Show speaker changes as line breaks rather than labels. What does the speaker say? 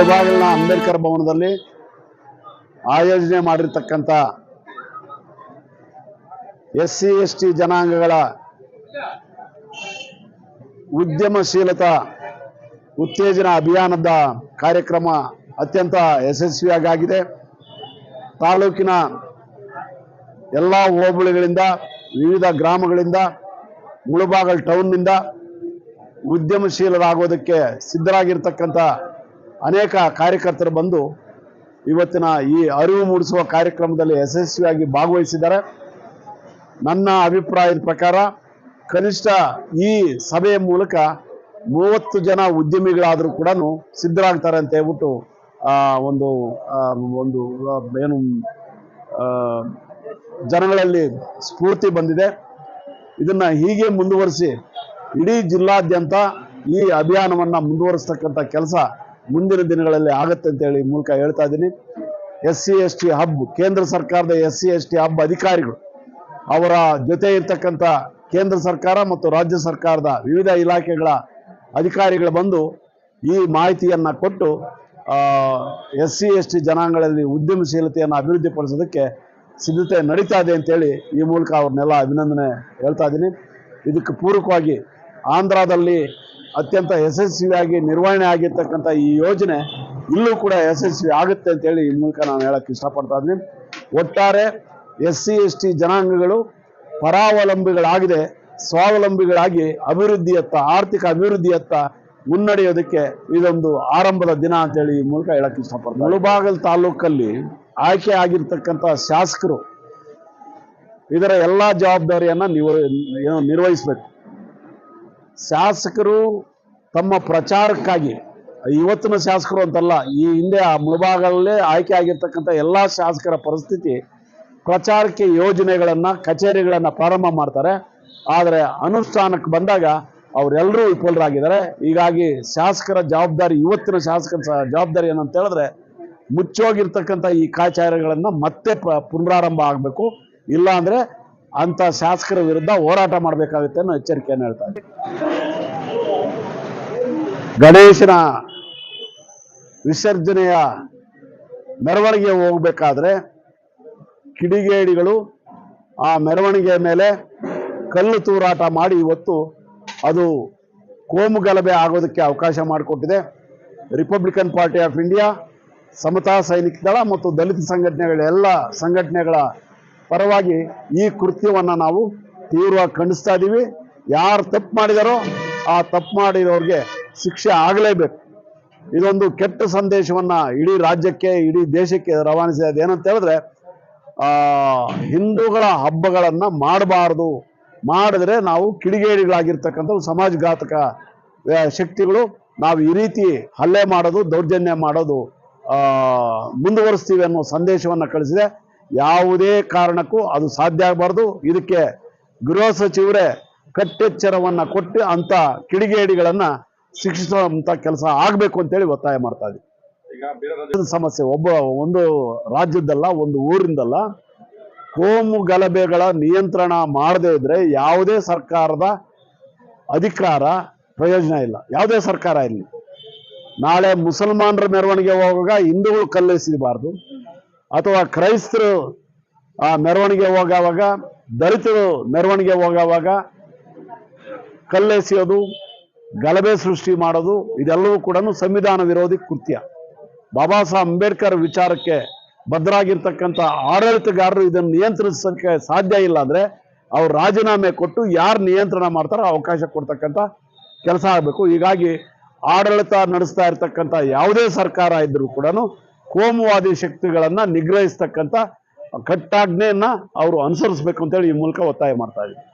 ಮುಳಬಾಗಿಲಿನ ಅಂಬೇಡ್ಕರ್ ಭವನದಲ್ಲಿ ಆಯೋಜನೆ ಮಾಡಿರ್ತಕ್ಕಂಥ ಎಸ್ ಸಿ ಎಸ್ ಟಿ ಜನಾಂಗಗಳ ಉದ್ಯಮಶೀಲತಾ ಉತ್ತೇಜನ ಅಭಿಯಾನದ ಕಾರ್ಯಕ್ರಮ ಅತ್ಯಂತ ಯಶಸ್ವಿಯಾಗಿ ಆಗಿದೆ ತಾಲೂಕಿನ ಎಲ್ಲ ಹೋಬಳಿಗಳಿಂದ, ವಿವಿಧ ಗ್ರಾಮಗಳಿಂದ, ಮುಳುಬಾಗಲ್ ಟೌನ್ನಿಂದ ಉದ್ಯಮಶೀಲರಾಗೋದಕ್ಕೆ ಸಿದ್ಧರಾಗಿರ್ತಕ್ಕಂಥ ಅನೇಕ ಕಾರ್ಯಕರ್ತರು ಬಂದು ಇವತ್ತಿನ ಈ ಅರಿವು ಮೂಡಿಸುವ ಕಾರ್ಯಕ್ರಮದಲ್ಲಿ ಯಶಸ್ವಿಯಾಗಿ ಭಾಗವಹಿಸಿದ್ದಾರೆ. ನನ್ನ ಅಭಿಪ್ರಾಯದ ಪ್ರಕಾರ ಕನಿಷ್ಠ ಈ ಸಭೆಯ ಮೂಲಕ ಮೂವತ್ತು ಜನ ಉದ್ಯಮಿಗಳಾದರೂ ಕೂಡ ಸಿದ್ಧರಾಗ್ತಾರೆ ಅಂತ ಹೇಳ್ಬಿಟ್ಟು ಒಂದು ಒಂದು ಏನು ಜನಗಳಲ್ಲಿ ಸ್ಫೂರ್ತಿ ಬಂದಿದೆ. ಇದನ್ನು ಹೀಗೆ ಮುಂದುವರಿಸಿ ಇಡೀ ಜಿಲ್ಲಾದ್ಯಂತ ಈ ಅಭಿಯಾನವನ್ನು ಮುಂದುವರಿಸ್ತಕ್ಕಂಥ ಕೆಲಸ ಮುಂದಿನ ದಿನಗಳಲ್ಲಿ ಆಗತ್ತೆ ಅಂತ ಹೇಳಿ ಮೂಲಕ ಹೇಳ್ತಾ ಇದ್ದೀನಿ. S C S T hub, ಕೇಂದ್ರ ಸರ್ಕಾರದ S C S T hub ಅಧಿಕಾರಿಗಳು ಅವರ ಜೊತೆ ಇರ್ತಕ್ಕಂಥ ಕೇಂದ್ರ ಸರ್ಕಾರ ಮತ್ತು ರಾಜ್ಯ ಸರ್ಕಾರದ ವಿವಿಧ ಇಲಾಖೆಗಳ ಅಧಿಕಾರಿಗಳು ಬಂದು ಈ ಮಾಹಿತಿಯನ್ನು ಕೊಟ್ಟು ಎಸ್ ಸಿ ಎಸ್ ಟಿ ಜನಾಂಗಗಳಲ್ಲಿ ಉದ್ಯಮಶೀಲತೆಯನ್ನು ಅಭಿವೃದ್ಧಿಪಡಿಸೋದಕ್ಕೆ ಸಿದ್ಧತೆ ನಡೀತಾ ಇದೆ ಅಂತೇಳಿ ಈ ಮೂಲಕ ಅವ್ರನ್ನೆಲ್ಲ ಅಭಿನಂದನೆ ಹೇಳ್ತಾ ಇದ್ದೀನಿ. ಇದಕ್ಕೆ ಪೂರಕವಾಗಿ ಆಂಧ್ರದಲ್ಲಿ ಅತ್ಯಂತ ಯಶಸ್ವಿಯಾಗಿ ನಿರ್ವಹಣೆ ಆಗಿರ್ತಕ್ಕಂಥ ಈ ಯೋಜನೆ ಇಲ್ಲೂ ಕೂಡ ಯಶಸ್ವಿ ಆಗುತ್ತೆ ಅಂತೇಳಿ ಈ ಮೂಲಕ ನಾನು ಹೇಳಕ್ಕೆ ಇಷ್ಟಪಡ್ತಾ ಇದ್ದೀನಿ. ಒಟ್ಟಾರೆ ಎಸ್ ಸಿ ಎಸ್ ಟಿ ಜನಾಂಗಗಳು ಪರಾವಲಂಬಿಗಳಾಗಿದೆ. ಸ್ವಾವಲಂಬಿಗಳಾಗಿ ಅಭಿವೃದ್ಧಿಯತ್ತ, ಆರ್ಥಿಕ ಅಭಿವೃದ್ಧಿಯತ್ತ ಮುನ್ನಡೆಯೋದಕ್ಕೆ ಇದೊಂದು ಆರಂಭದ ದಿನ ಅಂತೇಳಿ ಈ ಮೂಲಕ ಹೇಳಕ್ಕೆ ಇಷ್ಟಪಡ್ತೀನಿ ಮುಳುಬಾಗಲ್ ತಾಲೂಕಲ್ಲಿ ಆಯ್ಕೆ ಆಗಿರ್ತಕ್ಕಂಥ ಶಾಸಕರು ಇದರ ಎಲ್ಲ ಜವಾಬ್ದಾರಿಯನ್ನ ನಿರ್ವಹಿಸಬೇಕು. ಶಾಸಕರು ತಮ್ಮ ಪ್ರಚಾರಕ್ಕಾಗಿ, ಇವತ್ತಿನ ಶಾಸಕರು ಅಂತಲ್ಲ, ಈ ಹಿಂದೆ ಆ ಮುಳುಭಾಗಲ್ಲೇ ಆಯ್ಕೆ ಆಗಿರ್ತಕ್ಕಂಥ ಎಲ್ಲ ಶಾಸಕರ ಪರಿಸ್ಥಿತಿ, ಪ್ರಚಾರಕ್ಕೆ ಯೋಜನೆಗಳನ್ನು, ಕಚೇರಿಗಳನ್ನು ಪ್ರಾರಂಭ ಮಾಡ್ತಾರೆ. ಆದರೆ ಅನುಷ್ಠಾನಕ್ಕೆ ಬಂದಾಗ ಅವರೆಲ್ಲರೂ ವಿಫಲರಾಗಿದ್ದಾರೆ. ಹೀಗಾಗಿ ಶಾಸಕರ ಜವಾಬ್ದಾರಿ, ಇವತ್ತಿನ ಶಾಸಕರ ಜವಾಬ್ದಾರಿ ಏನಂತ ಹೇಳಿದ್ರೆ, ಮುಚ್ಚೋಗಿರ್ತಕ್ಕಂಥ ಈ ಕಾಚಾರಗಳನ್ನ ಮತ್ತೆ ಪುನರಾರಂಭ ಆಗಬೇಕು. ಇಲ್ಲ ಅಂದ್ರೆ ಅಂತ ಶಾಸಕರ ವಿರುದ್ಧ ಹೋರಾಟ ಮಾಡಬೇಕಾಗುತ್ತೆ ಅನ್ನೋ ಎಚ್ಚರಿಕೆಯನ್ನು ಹೇಳ್ತಾ ಗಣೇಶನ ವಿಸರ್ಜನೆಯ ಮೆರವಣಿಗೆ ಹೋಗಬೇಕಾದ್ರೆ ಕಿಡಿಗೇಡಿಗಳು ಆ ಮೆರವಣಿಗೆ ಮೇಲೆ ಕಲ್ಲು ತೂರಾಟ ಮಾಡಿ ಇವತ್ತು ಅದು ಕೋಮು ಗಲಭೆ ಆಗೋದಕ್ಕೆ ಅವಕಾಶ ಮಾಡಿಕೊಟ್ಟಿದೆ. Republican party of India Samata Sainik Dal ಮತ್ತು ದಲಿತ ಸಂಘಟನೆಗಳ ಎಲ್ಲ ಸಂಘಟನೆಗಳ ಪರವಾಗಿ ಈ ಕೃತ್ಯವನ್ನು ನಾವು ತೀವ್ರವಾಗಿ ಖಂಡಿಸ್ತಾ ಇದ್ದೀವಿ ಯಾರು ತಪ್ಪು ಮಾಡಿದಾರೋ ಆ ತಪ್ಪು ಮಾಡಿರೋರಿಗೆ ಶಿಕ್ಷೆ ಆಗಲೇಬೇಕು. ಇದೊಂದು ಕೆಟ್ಟ ಸಂದೇಶವನ್ನು ಇಡೀ ರಾಜ್ಯಕ್ಕೆ, ಇಡೀ ದೇಶಕ್ಕೆ ರವಾನಿಸಿದೆ ಏನಂತ ಹೇಳಿದ್ರೆ ಹಿಂದೂಗಳ ಹಬ್ಬಗಳನ್ನು ಮಾಡಬಾರ್ದು. ಮಾಡಿದ್ರೆ ನಾವು ಕಿಡಿಗೇಡಿಗಳಾಗಿರ್ತಕ್ಕಂಥ ಸಮಾಜಘಾತಕ ಶಕ್ತಿಗಳು ನಾವು ಈ ರೀತಿ ಹಲ್ಲೆ ಮಾಡೋದು, ದೌರ್ಜನ್ಯ ಮಾಡೋದು ಮುಂದುವರಿಸ್ತೀವಿ ಅನ್ನೋ ಸಂದೇಶವನ್ನು ಕಳಿಸಿದೆ. ಯಾವುದೇ ಕಾರಣಕ್ಕೂ ಅದು ಸಾಧ್ಯ ಆಗಬಾರ್ದು. ಇದಕ್ಕೆ ಗೃಹ ಸಚಿವರೇ ಕಟ್ಟೆಚ್ಚರವನ್ನು ಕೊಟ್ಟು ಅಂತ ಕಿಡಿಗೇಡಿಗಳನ್ನು ಶಿಕ್ಷಿಸುವಂಥ ಕೆಲಸ ಆಗಬೇಕು ಅಂತೇಳಿ ಒತ್ತಾಯ ಮಾಡ್ತಾ ಇದ್ದೀವಿ. ಸಮಸ್ಯೆ ಒಬ್ಬ ಒಂದು ರಾಜ್ಯದಲ್ಲ ಒಂದು ಊರಿಂದಲ್ಲ ಕೋಮು ಗಲಭೆಗಳ ನಿಯಂತ್ರಣ ಮಾಡದೇ ಇದ್ರೆ ಯಾವುದೇ ಸರ್ಕಾರದ ಅಧಿಕಾರ ಪ್ರಯೋಜನ ಇಲ್ಲ. ಯಾವುದೇ ಸರ್ಕಾರ ಇಲ್ಲಿ ನಾಳೆ ಮುಸಲ್ಮಾನರ ಮೆರವಣಿಗೆ ಹೋಗುವಾಗ ಹಿಂದೂಗಳು ಕಲ್ಲೆಸಿಬಾರ್ದು ಅಥವಾ ಕ್ರೈಸ್ತರು ಆ ಮೆರವಣಿಗೆ ಹೋಗುವಾಗ, ದಲಿತರು ಮೆರವಣಿಗೆ ಹೋಗುವಾಗ ಕಲ್ಲೆಸೆಯೋದು, ಗಲಭೆ ಸೃಷ್ಟಿ ಮಾಡೋದು, ಇದೆಲ್ಲವೂ ಕೂಡ ಸಂವಿಧಾನ ವಿರೋಧಿ ಕೃತ್ಯ. ಬಾಬಾ ಸಾಹೇಬ್ ಅಂಬೇಡ್ಕರ್ ವಿಚಾರಕ್ಕೆ ಬದ್ಧರಾಗಿರ್ತಕ್ಕಂಥ ಆಡಳಿತಗಾರರು ಇದನ್ನು ನಿಯಂತ್ರಿಸೋಕ್ಕೆ ಸಾಧ್ಯ ಇಲ್ಲ ಅಂದ್ರೆ ಅವ್ರು ರಾಜೀನಾಮೆ ಕೊಟ್ಟು ಯಾರು ನಿಯಂತ್ರಣ ಮಾಡ್ತಾರೋ ಅವಕಾಶ ಕೊಡ್ತಕ್ಕಂಥ ಕೆಲಸ ಆಗಬೇಕು. ಹೀಗಾಗಿ ಆಡಳಿತ ನಡೆಸ್ತಾ ಇರ್ತಕ್ಕಂಥ ಯಾವುದೇ ಸರ್ಕಾರ ಇದ್ದರೂ ಕೂಡ ಕೋಮುವಾದಿ ಶಕ್ತಿಗಳನ್ನು ನಿಗ್ರಹಿಸ್ತಕ್ಕಂಥ ಕಟ್ಟಾಜ್ಞೆಯನ್ನು ಅವರು ಅನುಸರಿಸಬೇಕು ಅಂತೇಳಿ ಈ ಮೂಲಕ ಒತ್ತಾಯ ಮಾಡ್ತಾ ಇದ್ದೀವಿ